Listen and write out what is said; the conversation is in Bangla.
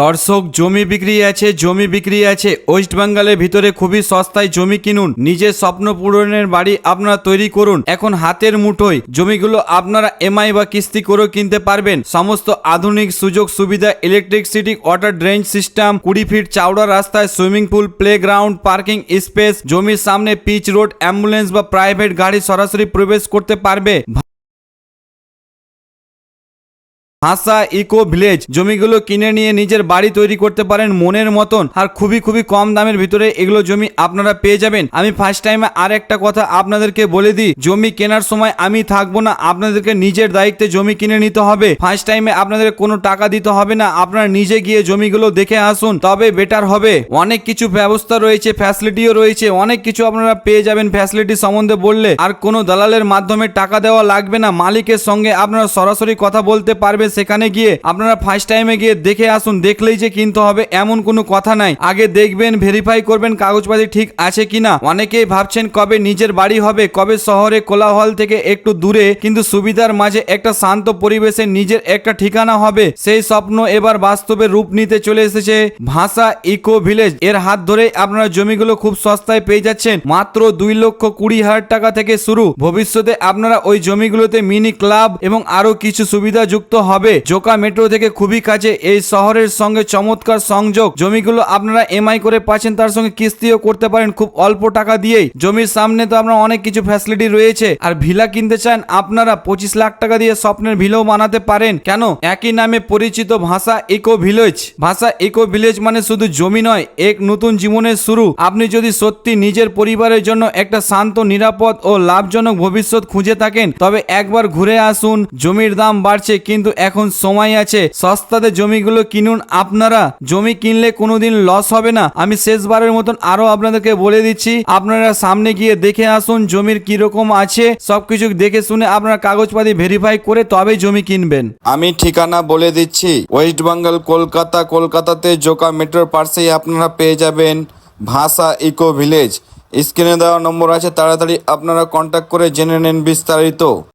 দর্শক জমি বিক্রি আছে, জমি বিক্রি আছে। ওয়েস্ট বেঙ্গলের ভিতরে খুবই সস্তায় জমি কিনুন, নিজের স্বপ্ন পূরণের বাড়ি আপনারা তৈরি করুন। এখন হাতের মুঠোয় জমিগুলো আপনারা এমআই বা কিস্তি করেও কিনতে পারবেন। সমস্ত আধুনিক সুযোগ সুবিধা ইলেকট্রিসিটি ওয়াটার ড্রেন সিস্টেম কুড়ি ফিট চওড়া রাস্তায় swimming pool playground parking space জমির সামনে পিচ রোড অ্যাম্বুলেন্স বা প্রাইভেট গাড়ি সরাসরি প্রবেশ করতে পারবে। হাসা ইকো ভিলেজ জমিগুলো কিনে নিয়ে নিজের বাড়ি তৈরি করতে পারেন মনের মতন। আর খুবই খুবই কম দামের ভিতরে এগুলো জমি আপনারা পেয়ে যাবেন। আমি ফার্স্ট টাইমে আর একটা কথা আপনাদেরকে বলে দিই, জমি কেনার সময় আমি থাকব না, আপনাদেরকে নিজের দায়িত্বে জমি কিনে নিতে হবে। ফার্স্ট টাইমে আপনাদের কোনো টাকা দিতে হবে না, আপনারা নিজে গিয়ে জমিগুলো দেখে আসুন, তবে বেটার হবে। অনেক কিছু ব্যবস্থা রয়েছে ফ্যাসিলিটিও রয়েছে, অনেক কিছু আপনারা পেয়ে যাবেন ফ্যাসিলিটি সম্বন্ধে বললে। আর কোনো দালালের মাধ্যমে টাকা দেওয়া লাগবে না, মালিকের সঙ্গে আপনারা সরাসরি কথা বলতে পারবে সেখানে গিয়ে আপনারা ফার্স্ট টাইমে গিয়ে দেখে আসুন, দেখলেই যে কিনতে হবে এমন কোনো কথা নাই। আগে দেখবেন ভেরিফাই করবেন কাগজপাতি ঠিক আছে কিনা। অনেকেই ভাবছেন কবে নিজের বাড়ি হবে, কবে শহরে কোলাহল থেকে একটু দূরে, কিন্তু সুবিধার মাঝে একটা শান্ত পরিবেশে নিজের একটা ঠিকানা হবে। সেই স্বপ্ন এবার বাস্তবে রূপ নিতে চলে এসেছে ভাষা ইকো ভিলেজ। এর হাত ধরেই আপনারা জমিগুলো খুব সস্তায় পেয়ে যাচ্ছেন। মাত্র দুই লক্ষ কুড়ি হাজার টাকা থেকে শুরু। ভবিষ্যতে আপনারা ওই জমিগুলোতে মিনি ক্লাব এবং আরও কিছু সুবিধা যুক্ত হবে জোকা মেট্রো থেকে খুবই কাছে এই শহরের সঙ্গে চমৎকার সংযোগ। জমিগুলো আপনারা এমআই করে পাচ্ছেন, তার সঙ্গে কিস্তিও করতে পারেন খুব অল্প টাকা দিয়েই। জমির সামনে তো আপনার অনেক কিছু ফ্যাসিলিটি রয়েছে। আর ভিলা কিনতে চান, আপনারা পঁচিশ লাখ টাকা দিয়ে স্বপ্নের ভিলাও বানাতে পারেন। কেন? একই নামে পরিচিত Bhasha eco village Bhasha eco village মানে শুধু জমি নয়, এক নতুন জীবনের শুরু। আপনি যদি সত্যি নিজের পরিবারের জন্য একটা শান্ত, নিরাপদ ও লাভজনক ভবিষ্যৎ খুঁজে থাকেন, তবে একবার ঘুরে আসুন, জমির দাম বাড়ছে, কিন্তু এখন সময় আছে। সস্তাতে জমিগুলো কিনুন আপনারা। জমি কিনলে কোনোদিন লস হবে না। আমি শেষবারের মতন আরও আপনাদেরকে বলে দিচ্ছি, আপনারা সামনে গিয়ে দেখে আসুন জমির কীরকম আছে। সবকিছু দেখে শুনে আপনারা কাগজপাতি ভেরিফাই করে তবে জমি কিনবেন। আমি ঠিকানা বলে দিচ্ছি ওয়েস্ট বেঙ্গল কলকাতা কলকাতাতে জোকা মেট্রোর পাশেই আপনারা পেয়ে যাবেন ভাষা ইকো ভিলেজ স্ক্রিনে দেওয়া নম্বর আছে, তাড়াতাড়ি আপনারা কন্ট্যাক্ট করে জেনে নেন বিস্তারিত।